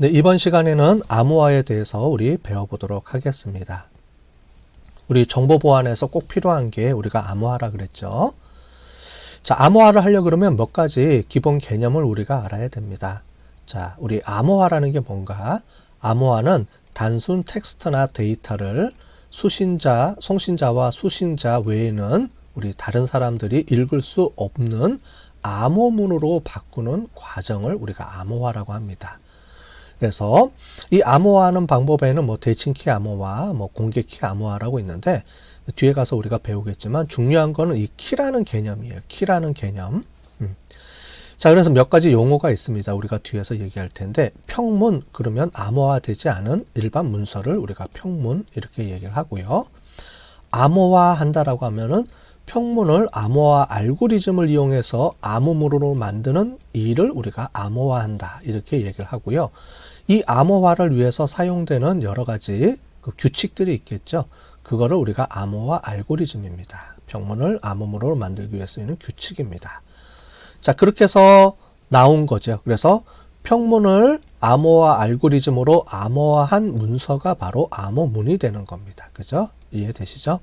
네, 이번 시간에는 암호화에 대해서 우리 배워보도록 하겠습니다. 우리 정보 보안에서 꼭 필요한 게 우리가 암호화라 그랬죠. 자, 암호화를 하려 그러면 몇 가지 기본 개념을 우리가 알아야 됩니다. 자, 우리 암호화라는 게 뭔가? 암호화는 단순 텍스트나 데이터를 수신자, 송신자와 수신자 외에는 우리 다른 사람들이 읽을 수 없는 암호문으로 바꾸는 과정을 우리가 암호화라고 합니다. 그래서 이 암호화하는 방법에는 뭐 대칭키 암호화, 뭐 공개키 암호화라고 있는데 뒤에 가서 우리가 배우겠지만 중요한 거는 이 키라는 개념이에요. 키라는 개념. 음. 자, 그래서 몇 가지 용어가 있습니다. 우리가 뒤에서 얘기할 텐데 평문 그러면 암호화되지 않은 일반 문서를 우리가 평문 이렇게 얘기를 하고요. 암호화한다라고 하면은 평문을 암호화 알고리즘을 이용해서 암호문으로 만드는 일을 우리가 암호화한다 이렇게 얘기를 하고요. 이 암호화를 위해서 사용되는 여러 가지 그 규칙들이 있겠죠. 그거를 우리가 암호화 알고리즘입니다. 평문을 암호문으로 만들기 위해 쓰이는 규칙입니다. 자, 그렇게 해서 나온 거죠. 그래서 평문을 암호화 알고리즘으로 암호화한 문서가 바로 암호문이 되는 겁니다. 그죠? 이해되시죠?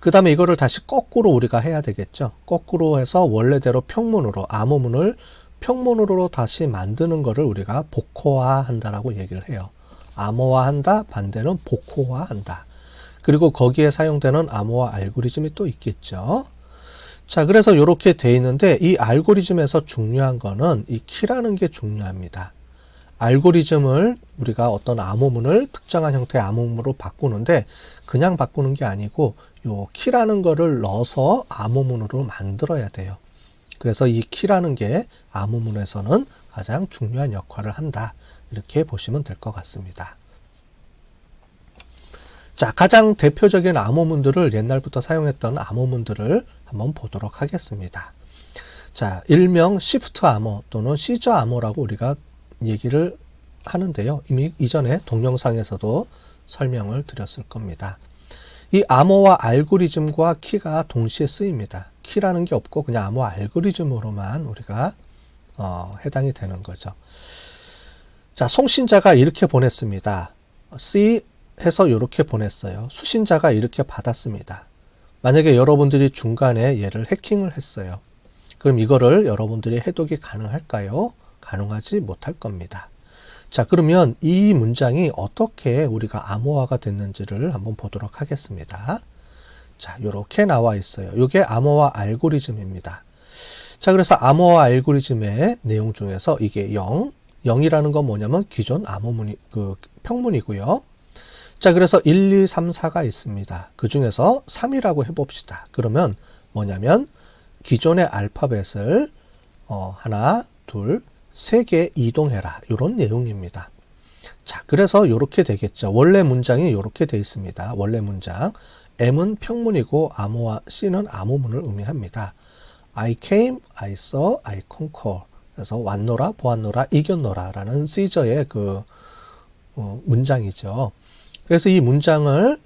그 다음에 이거를 다시 거꾸로 우리가 해야 되겠죠. 거꾸로 해서 원래대로 평문으로 암호문을 평문으로 다시 만드는 거를 우리가 복호화한다라고 얘기를 해요. 암호화한다 반대는 복호화한다. 그리고 거기에 사용되는 암호화 알고리즘이 또 있겠죠. 자, 그래서 이렇게 돼 있는데 이 알고리즘에서 중요한 거는 이 키라는 게 중요합니다. 알고리즘을 우리가 어떤 암호문을 특정한 형태의 암호문으로 바꾸는데 그냥 바꾸는 게 아니고 요 키라는 거를 넣어서 암호문으로 만들어야 돼요. 그래서 이 키라는 게 암호문에서는 가장 중요한 역할을 한다. 이렇게 보시면 될 것 같습니다. 자, 가장 대표적인 암호문들을 옛날부터 사용했던 암호문들을 한번 보도록 하겠습니다. 자, 일명 시프트 암호 또는 시저 암호라고 우리가 얘기를 하는데요. 이미 이전에 동영상에서도 설명을 드렸을 겁니다. 이 암호화 알고리즘과 키가 동시에 쓰입니다. 키라는 게 없고 그냥 암호 알고리즘으로만 우리가 어, 해당이 되는 거죠. 자, 송신자가 이렇게 보냈습니다. C 해서 이렇게 보냈어요. 수신자가 이렇게 받았습니다. 만약에 여러분들이 중간에 얘를 해킹을 했어요. 그럼 이거를 여러분들이 해독이 가능할까요? 가능하지 못할 겁니다. 자, 그러면 이 문장이 어떻게 우리가 암호화가 됐는지를 한번 보도록 하겠습니다. 자, 이렇게 나와 있어요. 이게 암호화 알고리즘입니다. 자, 그래서 암호화 알고리즘의 내용 중에서 이게 0, 0이라는 건 뭐냐면 기존 암호문이, 그 평문이고요. 자, 그래서 1, 2, 3, 4가 있습니다. 그 중에서 3이라고 해봅시다. 그러면 뭐냐면 기존의 알파벳을 어, 하나, 둘, 세 개 이동해라. 이런 내용입니다. 자, 그래서 이렇게 되겠죠. 원래 문장이 이렇게 되어 있습니다. 원래 문장. M은 평문이고 암호와 C는 암호문을 의미합니다. I came, I saw, I conquer. 그래서 왔노라, 보았노라, 이겼노라 라는 시저의 그 어, 문장이죠. 그래서 이 문장을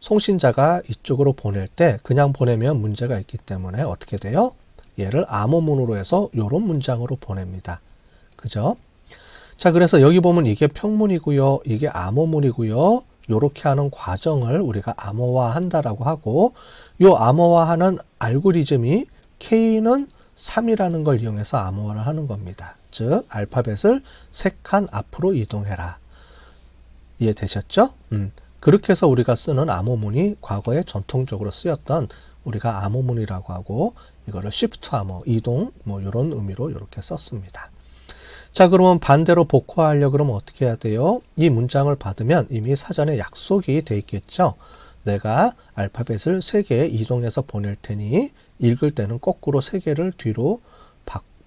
송신자가 이쪽으로 보낼 때 그냥 보내면 문제가 있기 때문에 어떻게 돼요? 얘를 암호문으로 해서 이런 문장으로 보냅니다. 그죠? 자, 그래서 여기 보면 이게 평문이고요. 이게 암호문이고요. 이렇게 하는 과정을 우리가 암호화 한다라고 하고 요 암호화하는 알고리즘이 K는 3이라는 걸 이용해서 암호화를 하는 겁니다. 즉 알파벳을 3칸 앞으로 이동해라. 이해되셨죠? 음. 그렇게 해서 우리가 쓰는 암호문이 과거에 전통적으로 쓰였던 우리가 암호문이라고 하고 이거를 시프트 암호, 이동 뭐 이런 의미로 이렇게 썼습니다. 자, 그러면 반대로 복화하려 그러면 어떻게 해야 돼요? 이 문장을 받으면 이미 사전에 약속이 돼 있겠죠. 내가 알파벳을 3개 이동해서 보낼 테니 읽을 때는 거꾸로 3개를 뒤로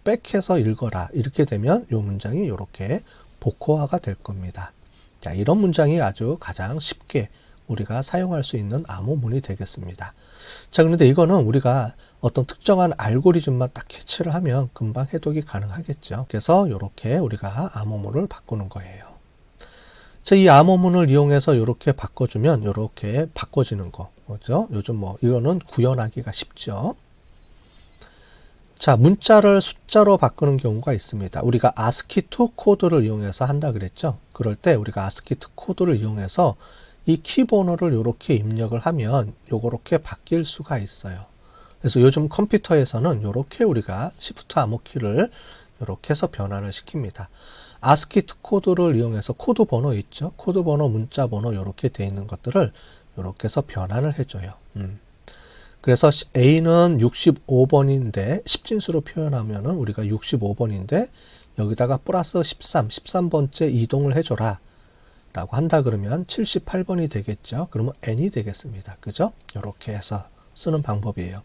백해서 읽어라. 이렇게 되면 이 문장이 이렇게 복호화가 될 겁니다. 자, 이런 문장이 아주 가장 쉽게 우리가 사용할 수 있는 암호문이 되겠습니다. 자, 그런데 이거는 우리가 어떤 특정한 알고리즘만 딱 캐치를 하면 금방 해독이 가능하겠죠. 그래서 이렇게 우리가 암호문을 바꾸는 거예요. 자, 이 암호문을 이용해서 이렇게 바꿔주면 이렇게 바꿔지는 거. 그죠? 요즘 뭐 이거는 구현하기가 쉽죠. 자, 문자를 숫자로 바꾸는 경우가 있습니다. 우리가 ASCII2 코드를 이용해서 한다 그랬죠? 그럴 때 우리가 ASCII2 코드를 이용해서 이 키번호를 이렇게 입력을 하면 요렇게 바뀔 수가 있어요. 그래서 요즘 컴퓨터에서는 이렇게 우리가 Shift 암호키를 이렇게 해서 변환을 시킵니다. ASCII 코드를 이용해서 코드 번호 있죠? 코드 번호, 문자 번호 이렇게 돼 있는 것들을 이렇게 해서 변환을 해줘요. 음. 그래서 A는 65번인데 10진수로 표현하면은 우리가 65번인데 여기다가 플러스 13, 13번째 이동을 해줘라. 라고 한다 그러면 78번이 되겠죠. 그러면 N이 되겠습니다. 그죠? 이렇게 해서 쓰는 방법이에요.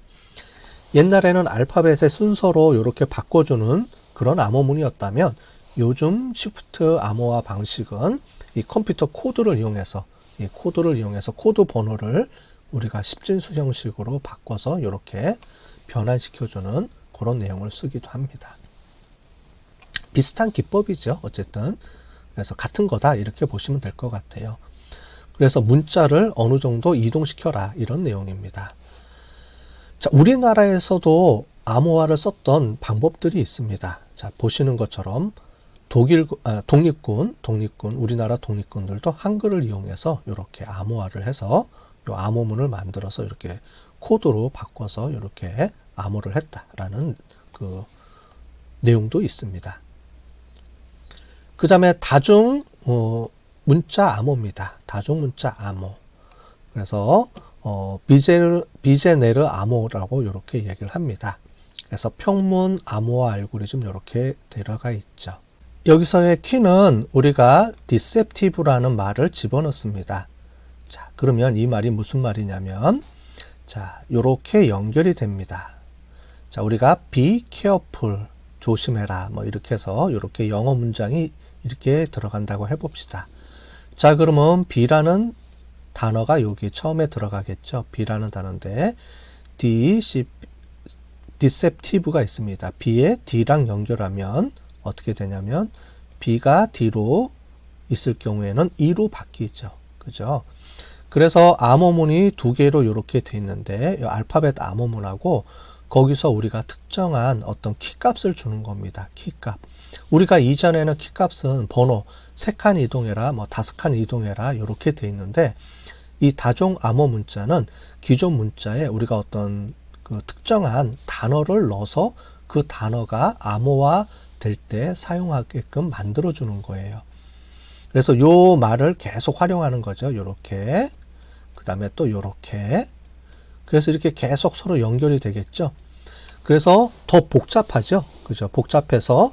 옛날에는 알파벳의 순서로 이렇게 바꿔주는 그런 암호문이었다면 요즘 시프트 암호화 방식은 이 컴퓨터 코드를 이용해서 이 코드를 이용해서 코드 번호를 우리가 십진수 형식으로 바꿔서 이렇게 변환시켜주는 그런 내용을 쓰기도 합니다. 비슷한 기법이죠. 어쨌든 그래서 같은 거다 이렇게 보시면 될 것 같아요. 그래서 문자를 어느 정도 이동시켜라 이런 내용입니다. 자, 우리나라에서도 암호화를 썼던 방법들이 있습니다. 자, 보시는 것처럼 독일 아, 독립군, 독립군, 우리나라 독립군들도 한글을 이용해서 이렇게 암호화를 해서 요 암호문을 만들어서 이렇게 코드로 바꿔서 이렇게 암호를 했다라는 그 내용도 있습니다. 그 다음에 다중 어, 문자 암호입니다. 다중 문자 암호. 그래서 어, 비제, 비제네르 암호라고 이렇게 얘기를 합니다. 그래서 평문 암호화 알고리즘 이렇게 들어가 있죠. 여기서의 키는 우리가 디셉티브라는 말을 집어넣습니다. 자, 그러면 이 말이 무슨 말이냐면 자, 요렇게 연결이 됩니다. 자, 우리가 be careful 조심해라 뭐 이렇게 해서 이렇게 영어 문장이 이렇게 들어간다고 해 봅시다. 자, 그러면 B라는 단어가 여기 처음에 들어가겠죠. B라는 단어인데 D, C, deceptive가 있습니다. B에 D랑 연결하면 어떻게 되냐면 B가 D로 있을 경우에는 E로 바뀌죠. 그죠? 그래서 암호문이 두 개로 이렇게 돼 있는데 알파벳 암호문하고 거기서 우리가 특정한 어떤 키값을 주는 겁니다. 키값. 우리가 이전에는 키값은 번호 세칸 이동해라, 뭐 다섯 칸 이동해라 이렇게 돼 있는데 이 다종 암호 문자는 기존 문자에 우리가 어떤 그 특정한 단어를 넣어서 그 단어가 암호화 될 때 사용하게끔 만들어 주는 거예요. 그래서 요 말을 계속 활용하는 거죠. 요렇게. 그 다음에 또 요렇게. 그래서 이렇게 계속 서로 연결이 되겠죠. 그래서 더 복잡하죠. 그죠. 복잡해서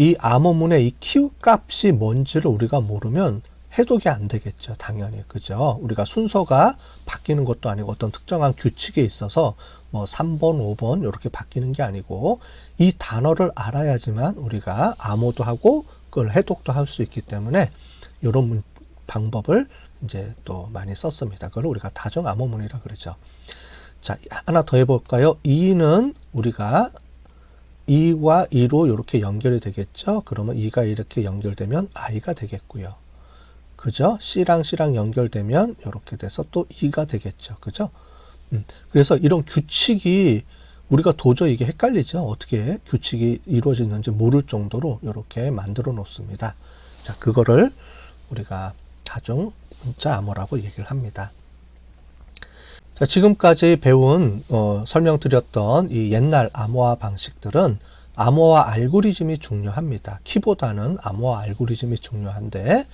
이 암호문의 이 q 값이 뭔지를 우리가 모르면 해독이 안 되겠죠. 당연히. 그죠. 우리가 순서가 바뀌는 것도 아니고 어떤 특정한 규칙에 있어서 뭐 3번, 5번 이렇게 바뀌는 게 아니고 이 단어를 알아야지만 우리가 암호도 하고 그걸 해독도 할 수 있기 때문에 이런 방법을 이제 또 많이 썼습니다. 그걸 우리가 다중 암호문이라 그러죠. 자, 하나 더 해볼까요? 2는 우리가 2와 2로 이렇게 연결이 되겠죠? 그러면 2가 이렇게 연결되면 i가 되겠고요. 그죠? C랑 C랑 연결되면 이렇게 돼서 또 2가 되겠죠. 그죠? 음, 그래서 이런 규칙이 우리가 도저히 이게 헷갈리죠. 어떻게 규칙이 이루어지는지 모를 정도로 이렇게 만들어 놓습니다. 자, 그거를 우리가 다중 문자 암호라고 얘기를 합니다. 자, 지금까지 배운 어, 설명드렸던 이 옛날 암호화 방식들은 암호화 알고리즘이 중요합니다. 키보다는 암호화 알고리즘이 중요한데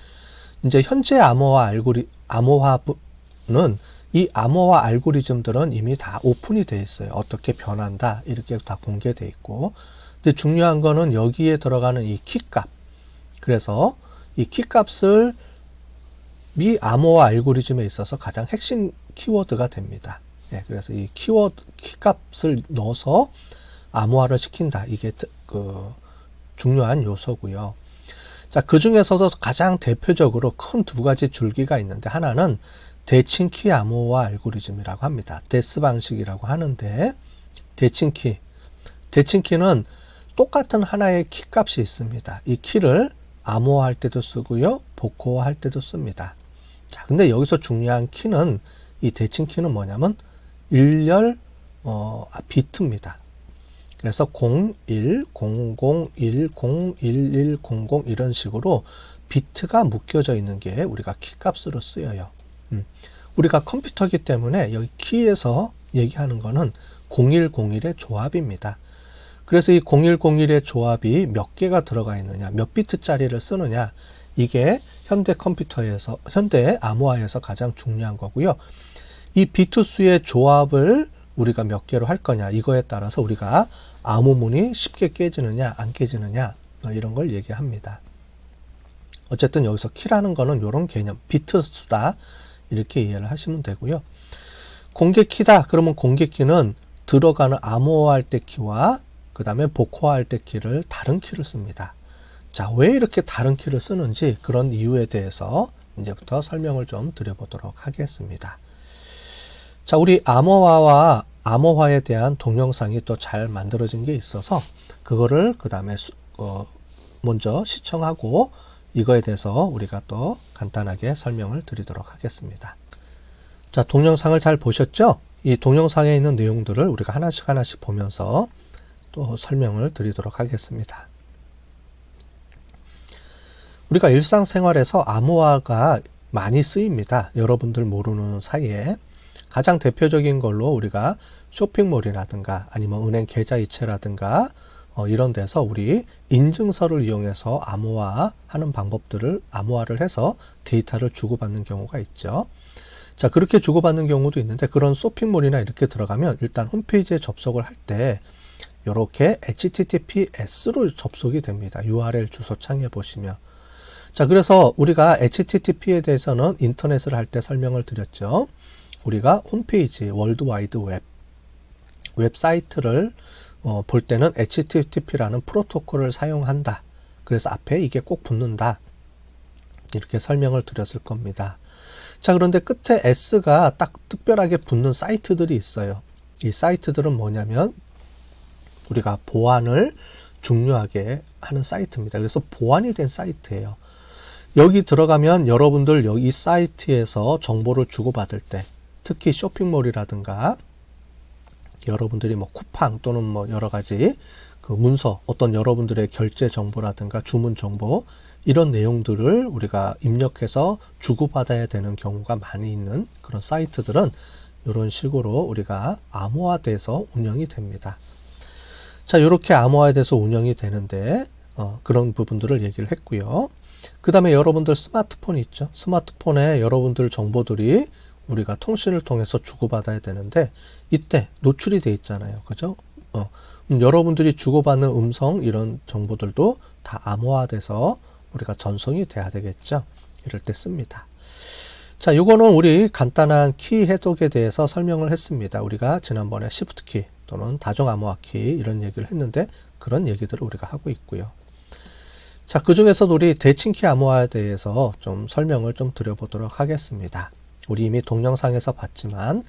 이제 현재 암호화 알고리 암호화는 이 암호화 알고리즘들은 이미 다 오픈이 되어 있어요. 어떻게 변한다 이렇게 다 공개되어 있고 근데 중요한 거는 여기에 들어가는 이 키값 그래서 이 키값을 미 암호화 알고리즘에 있어서 가장 핵심 키워드가 됩니다. 예, 그래서 이 키워드 키값을 넣어서 암호화를 시킨다. 이게 그 중요한 요소고요. 자, 그 중에서도 가장 대표적으로 큰 두 가지 줄기가 있는데 하나는 대칭키 암호화 알고리즘이라고 합니다. 데스 방식이라고 하는데 대칭키 대칭키는 똑같은 하나의 키 값이 있습니다. 이 키를 암호화할 때도 쓰고요. 복호화할 때도 씁니다. 자, 근데 여기서 중요한 키는 이 대칭 키는 뭐냐면 일렬 어, 비트입니다. 그래서 01, 001, 011, 00 이런 식으로 비트가 묶여져 있는 게 우리가 키 값으로 쓰여요. 음. 우리가 컴퓨터기 때문에 여기 키에서 얘기하는 거는 0101의 조합입니다. 그래서 이 0101의 조합이 몇 개가 들어가 있느냐, 몇 비트짜리를 쓰느냐, 이게 현대 컴퓨터에서, 현대 암호화에서 가장 중요한 거고요. 이 비트 수의 조합을 우리가 몇 개로 할 거냐, 이거에 따라서 우리가 암호문이 쉽게 깨지느냐, 안 깨지느냐, 뭐 이런 걸 얘기합니다. 어쨌든 여기서 키라는 거는 이런 개념, 비트 수다. 이렇게 이해를 하시면 되고요. 공개 키다. 그러면 공개 키는 들어가는 암호화할 때 키와 그 다음에 복호화할 때 키를 다른 키를 씁니다. 자, 왜 이렇게 다른 키를 쓰는지 그런 이유에 대해서 이제부터 설명을 좀 드려보도록 하겠습니다. 자, 우리 암호화와 암호화에 대한 동영상이 또 잘 만들어진 게 있어서 그거를 그 다음에 어, 먼저 시청하고 이거에 대해서 우리가 또 간단하게 설명을 드리도록 하겠습니다. 자, 동영상을 잘 보셨죠? 이 동영상에 있는 내용들을 우리가 하나씩 하나씩 보면서 또 설명을 드리도록 하겠습니다. 우리가 일상생활에서 암호화가 많이 쓰입니다. 여러분들 모르는 사이에 가장 대표적인 걸로 우리가 쇼핑몰이라든가 아니면 은행 계좌이체라든가 어, 이런 데서 우리 인증서를 이용해서 암호화하는 방법들을 암호화를 해서 데이터를 주고받는 경우가 있죠. 자, 그렇게 주고받는 경우도 있는데 그런 쇼핑몰이나 이렇게 들어가면 일단 홈페이지에 접속을 할 때 이렇게 HTTPS로 접속이 됩니다. URL 주소 창에 보시면. 자, 그래서 우리가 HTTP에 대해서는 인터넷을 할 때 설명을 드렸죠. 우리가 홈페이지, 월드와이드 웹, 웹사이트를 어, 볼 때는 HTTP라는 프로토콜을 사용한다. 그래서 앞에 이게 꼭 붙는다. 이렇게 설명을 드렸을 겁니다. 자, 그런데 끝에 S가 딱 특별하게 붙는 사이트들이 있어요. 이 사이트들은 뭐냐면 우리가 보안을 중요하게 하는 사이트입니다. 그래서 보안이 된 사이트예요. 여기 들어가면 여러분들 여기 사이트에서 정보를 주고받을 때 특히 쇼핑몰이라든가 여러분들이 뭐 쿠팡 또는 뭐 여러 가지 그 문서 어떤 여러분들의 결제 정보라든가 주문 정보 이런 내용들을 우리가 입력해서 주고받아야 되는 경우가 많이 있는 그런 사이트들은 이런 식으로 우리가 암호화돼서 운영이 됩니다. 자, 이렇게 암호화돼서 운영이 되는데 어, 그런 부분들을 얘기를 했고요. 그 다음에 여러분들 스마트폰이 있죠. 스마트폰에 여러분들 정보들이 우리가 통신을 통해서 주고받아야 되는데 이때 노출이 돼 있잖아요. 그죠? 어, 음, 여러분들이 주고받는 음성 이런 정보들도 다 암호화돼서 우리가 전송이 돼야 되겠죠. 이럴 때 씁니다. 자, 요거는 우리 간단한 키 해독에 대해서 설명을 했습니다. 우리가 지난번에 Shift 키 또는 다중 암호화 키 이런 얘기를 했는데 그런 얘기들을 우리가 하고 있고요. 자, 그 중에서도 우리 대칭키 암호화에 대해서 좀 설명을 좀 드려보도록 하겠습니다. 우리 이미 동영상에서 봤지만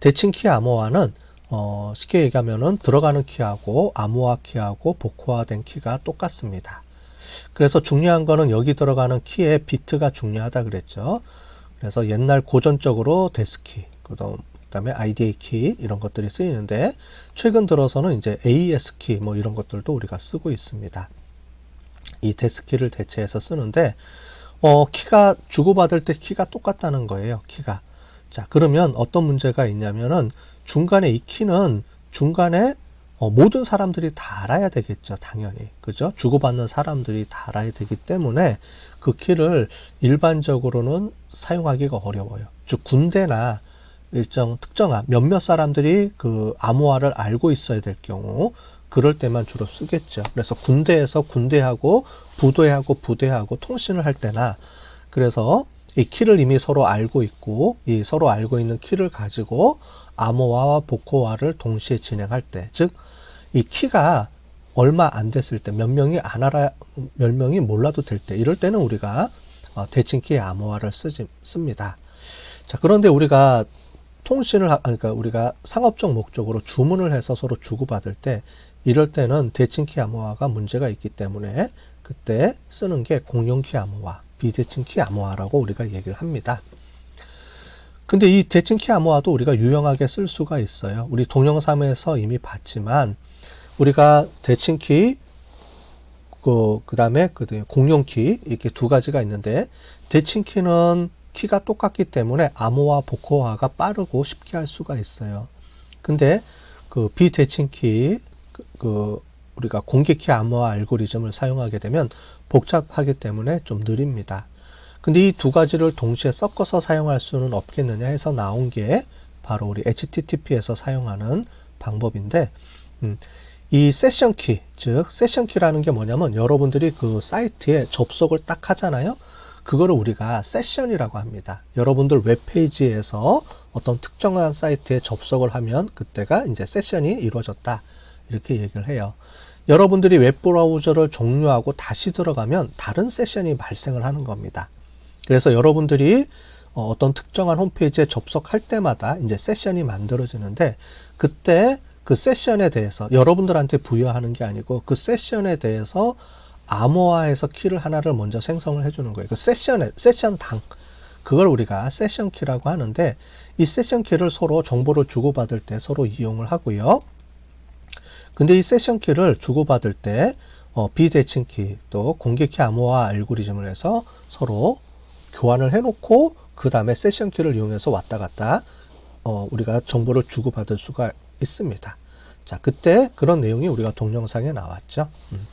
대칭 키 암호화는 어, 쉽게 얘기하면은 들어가는 키하고 암호화 키하고 복호화된 키가 똑같습니다. 그래서 중요한 거는 여기 들어가는 키의 비트가 중요하다 그랬죠. 그래서 옛날 고전적으로 데스키, 그다음에 IDA 키 이런 것들이 쓰이는데 최근 들어서는 이제 AES 키 뭐 이런 것들도 우리가 쓰고 있습니다. 이 데스키를 대체해서 쓰는데 어, 키가 주고받을 때 키가 똑같다는 거예요. 키가. 자, 그러면 어떤 문제가 있냐면은 중간에 이 키는 중간에 어, 모든 사람들이 다 알아야 되겠죠. 당연히. 그죠? 주고받는 사람들이 다 알아야 되기 때문에 그 키를 일반적으로는 사용하기가 어려워요. 즉, 군대나 일정 특정한 몇몇 사람들이 그 암호화를 알고 있어야 될 경우 그럴 때만 주로 쓰겠죠. 그래서 군대에서 군대하고 부대하고 부대하고 통신을 할 때나 그래서 이 키를 이미 서로 알고 있고 이 서로 알고 있는 키를 가지고 암호화와 복호화를 동시에 진행할 때, 즉 이 키가 얼마 안 됐을 때, 몇 명이 안 알아, 몇 명이 몰라도 될 때, 이럴 때는 우리가 어, 대칭키의 암호화를 쓰지, 씁니다. 자, 그런데 우리가 통신을, 하, 그러니까 우리가 상업적 목적으로 주문을 해서 서로 주고받을 때, 이럴 때는 대칭키 암호화가 문제가 있기 때문에 그때 쓰는 게 공용키 암호화, 비대칭키 암호화라고 우리가 얘기를 합니다. 근데 이 대칭키 암호화도 우리가 유용하게 쓸 수가 있어요. 우리 동영상에서 이미 봤지만 우리가 대칭키, 그, 그 다음에 그 공룡키, 이렇게 두 가지가 있는데, 대칭키는 키가 똑같기 때문에 암호화, 복호화가 빠르고 쉽게 할 수가 있어요. 근데 그 비대칭키, 그, 그 우리가 공개키 암호화 알고리즘을 사용하게 되면 복잡하기 때문에 좀 느립니다. 근데 이 두 가지를 동시에 섞어서 사용할 수는 없겠느냐 해서 나온 게 바로 우리 HTTP에서 사용하는 방법인데, 음, 이 세션 키, 즉 세션 키라는 게 뭐냐면 여러분들이 그 사이트에 접속을 딱 하잖아요. 그거를 우리가 세션이라고 합니다. 여러분들 웹페이지에서 어떤 특정한 사이트에 접속을 하면 그때가 이제 세션이 이루어졌다. 이렇게 얘기를 해요. 여러분들이 웹브라우저를 종료하고 다시 들어가면 다른 세션이 발생을 하는 겁니다. 그래서 여러분들이 어, 어떤 특정한 홈페이지에 접속할 때마다 이제 세션이 만들어지는데 그때 그 세션에 대해서 여러분들한테 부여하는 게 아니고 그 세션에 대해서 암호화해서 키를 하나를 먼저 생성을 해주는 거예요. 그 세션에 세션 당 그걸 우리가 세션 키라고 하는데 이 세션 키를 서로 정보를 주고받을 때 서로 이용을 하고요. 근데 이 세션 키를 주고받을 때 어, 비대칭 키 또 공개 키 암호화 알고리즘을 해서 서로 교환을 해놓고 그 다음에 세션 키를 이용해서 왔다 갔다 어, 우리가 정보를 주고받을 수가 있습니다. 자, 그때 그런 내용이 우리가 동영상에 나왔죠. 음.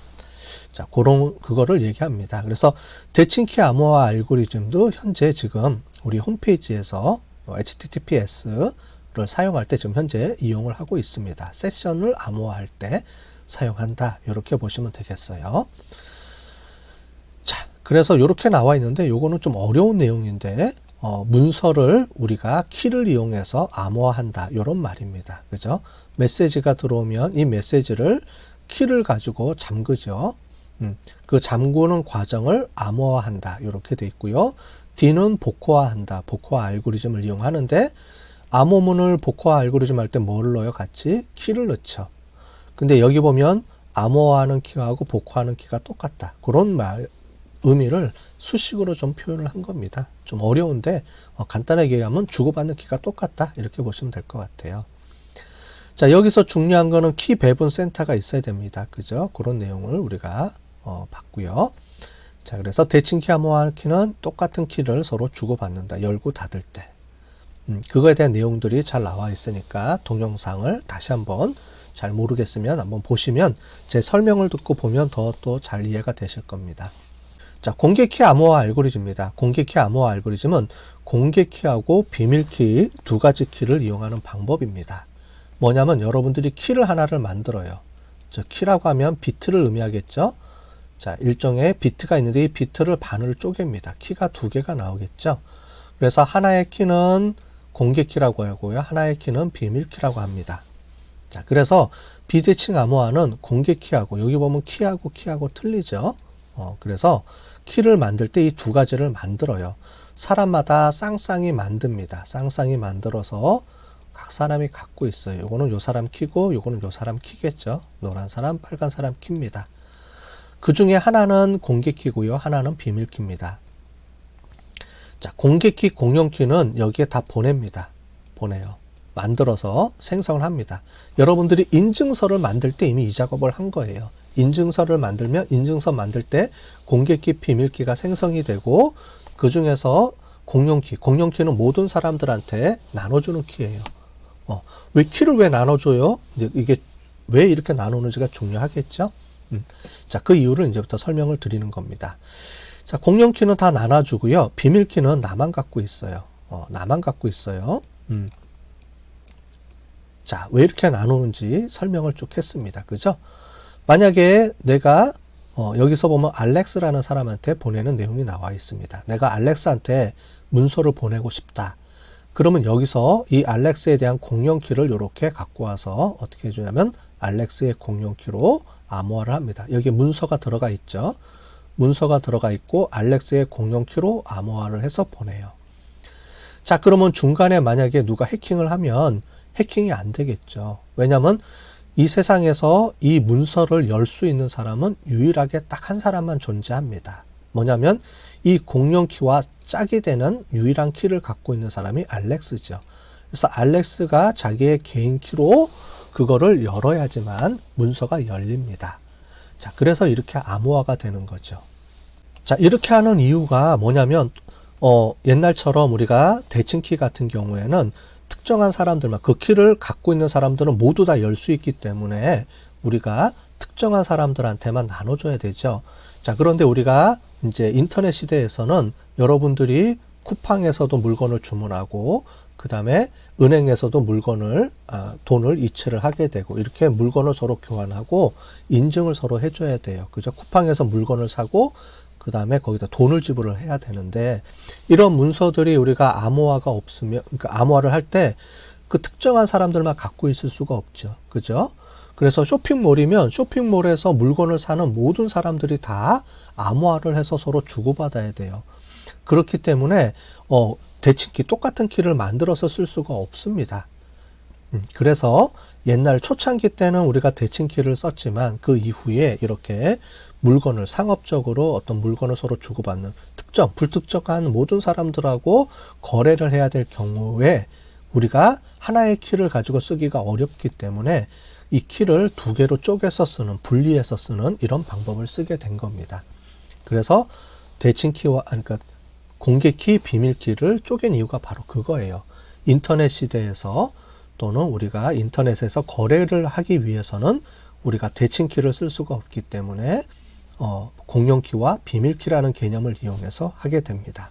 자, 그런, 그거를 얘기합니다. 그래서 대칭키 암호화 알고리즘도 현재 지금 우리 홈페이지에서 HTTPS 를 사용할 때 지금 현재 이용을 하고 있습니다. 세션을 암호화할 때 사용한다. 이렇게 보시면 되겠어요. 자, 그래서 이렇게 나와 있는데 요거는 좀 어려운 내용인데 어, 문서를 우리가 키를 이용해서 암호화한다. 이런 말입니다. 그죠? 메시지가 들어오면 이 메시지를 키를 가지고 잠그죠. 음, 그 잠그는 과정을 암호화한다. 이렇게 돼 있고요. D는 복호화한다. 복호화 알고리즘을 이용하는데 암호문을 복호화 알고리즘 할 때 뭘 넣어요? 같이 키를 넣죠. 근데 여기 보면 암호화하는 키하고 복호하는 키가 똑같다. 그런 말 의미를 수식으로 좀 표현을 한 겁니다. 좀 어려운데 어, 간단하게 얘기하면 주고받는 키가 똑같다. 이렇게 보시면 될 것 같아요. 자, 여기서 중요한 거는 키 배분 센터가 있어야 됩니다. 그죠? 그런 내용을 우리가 어, 봤고요. 자, 그래서 대칭 키 암호화 키는 똑같은 키를 서로 주고받는다. 열고 닫을 때. 음, 그거에 대한 내용들이 잘 나와 있으니까 동영상을 다시 한번 잘 모르겠으면 한번 보시면 제 설명을 듣고 보면 더 또 잘 이해가 되실 겁니다. 자, 공개 키 암호화 알고리즘입니다. 공개 키 암호화 알고리즘은 공개 키하고 비밀 키 두 가지 키를 이용하는 방법입니다. 뭐냐면 여러분들이 키를 하나를 만들어요. 저 키라고 하면 비트를 의미하겠죠. 자, 일종의 비트가 있는데 이 비트를 반으로 쪼갭니다. 키가 두 개가 나오겠죠. 그래서 하나의 키는 공개 키라고 하고요. 하나의 키는 비밀 키라고 합니다. 자, 그래서 비대칭 암호화는 공개 키하고 여기 보면 키하고 키하고 틀리죠. 어, 그래서 키를 만들 때 이 두 가지를 만들어요. 사람마다 쌍쌍이 만듭니다. 쌍쌍이 만들어서 각 사람이 갖고 있어요. 요거는 요 사람 키고 요거는 요 사람 키겠죠. 노란 사람, 빨간 사람 키입니다. 그 중에 하나는 공개 키고요. 하나는 비밀 키입니다. 자, 공개 키, 공용 키는 여기에 다 보냅니다. 보내요. 만들어서 생성을 합니다. 여러분들이 인증서를 만들 때 이미 이 작업을 한 거예요. 인증서를 만들면 인증서 만들 때 공개키, 비밀키가 생성이 되고 그 중에서 공용키, 공용키는 모든 사람들한테 나눠주는 키예요. 어, 왜 키를 왜 나눠줘요? 이게 왜 이렇게 나누는지가 중요하겠죠? 음. 자, 그 이유를 이제부터 설명을 드리는 겁니다. 자, 공용키는 다 나눠주고요. 비밀키는 나만 갖고 있어요. 어, 나만 갖고 있어요. 음. 자, 왜 이렇게 나누는지 설명을 쭉 했습니다. 그죠? 만약에 내가 어, 여기서 보면 알렉스라는 사람한테 보내는 내용이 나와 있습니다. 내가 알렉스한테 문서를 보내고 싶다. 그러면 여기서 이 알렉스에 대한 공용키를 이렇게 갖고 와서 어떻게 해주냐면 알렉스의 공용키로 암호화를 합니다. 여기 문서가 들어가 있죠. 문서가 들어가 있고 알렉스의 공용 키로 암호화를 해서 보내요. 자, 그러면 중간에 만약에 누가 해킹을 하면 해킹이 안 되겠죠. 왜냐하면 이 세상에서 이 문서를 열 수 있는 사람은 유일하게 딱 한 사람만 존재합니다. 뭐냐면 이 공룡 키와 짝이 되는 유일한 키를 갖고 있는 사람이 알렉스죠. 그래서 알렉스가 자기의 개인 키로 그거를 열어야지만 문서가 열립니다. 자, 그래서 이렇게 암호화가 되는 거죠. 자, 이렇게 하는 이유가 뭐냐면, 어, 옛날처럼 우리가 대칭키 같은 경우에는 특정한 사람들만, 그 키를 갖고 있는 사람들은 모두 다 열 수 있기 때문에 우리가 특정한 사람들한테만 나눠줘야 되죠. 자, 그런데 우리가 이제 인터넷 시대에서는 여러분들이 쿠팡에서도 물건을 주문하고, 그 다음에 은행에서도 물건을, 아, 돈을 이체를 하게 되고, 이렇게 물건을 서로 교환하고, 인증을 서로 해줘야 돼요. 그죠? 쿠팡에서 물건을 사고, 그 다음에 거기다 돈을 지불을 해야 되는데, 이런 문서들이 우리가 암호화가 없으면, 그러니까 암호화를 할 때 그 특정한 사람들만 갖고 있을 수가 없죠. 그죠? 그래서 쇼핑몰이면 쇼핑몰에서 물건을 사는 모든 사람들이 다 암호화를 해서 서로 주고받아야 돼요. 그렇기 때문에 어, 대칭키 똑같은 키를 만들어서 쓸 수가 없습니다. 음, 그래서 옛날 초창기 때는 우리가 대칭키를 썼지만 그 이후에 이렇게 물건을 상업적으로 어떤 물건을 서로 주고받는 특정, 불특정한 모든 사람들하고 거래를 해야 될 경우에 우리가 하나의 키를 가지고 쓰기가 어렵기 때문에 이 키를 두 개로 쪼개서 쓰는, 분리해서 쓰는 이런 방법을 쓰게 된 겁니다. 그래서 대칭키와, 그러니까 공개 키, 비밀키를 쪼갠 이유가 바로 그거예요. 인터넷 시대에서 또는 우리가 인터넷에서 거래를 하기 위해서는 우리가 대칭키를 쓸 수가 없기 때문에 어, 공용키와 비밀키라는 개념을 이용해서 하게 됩니다.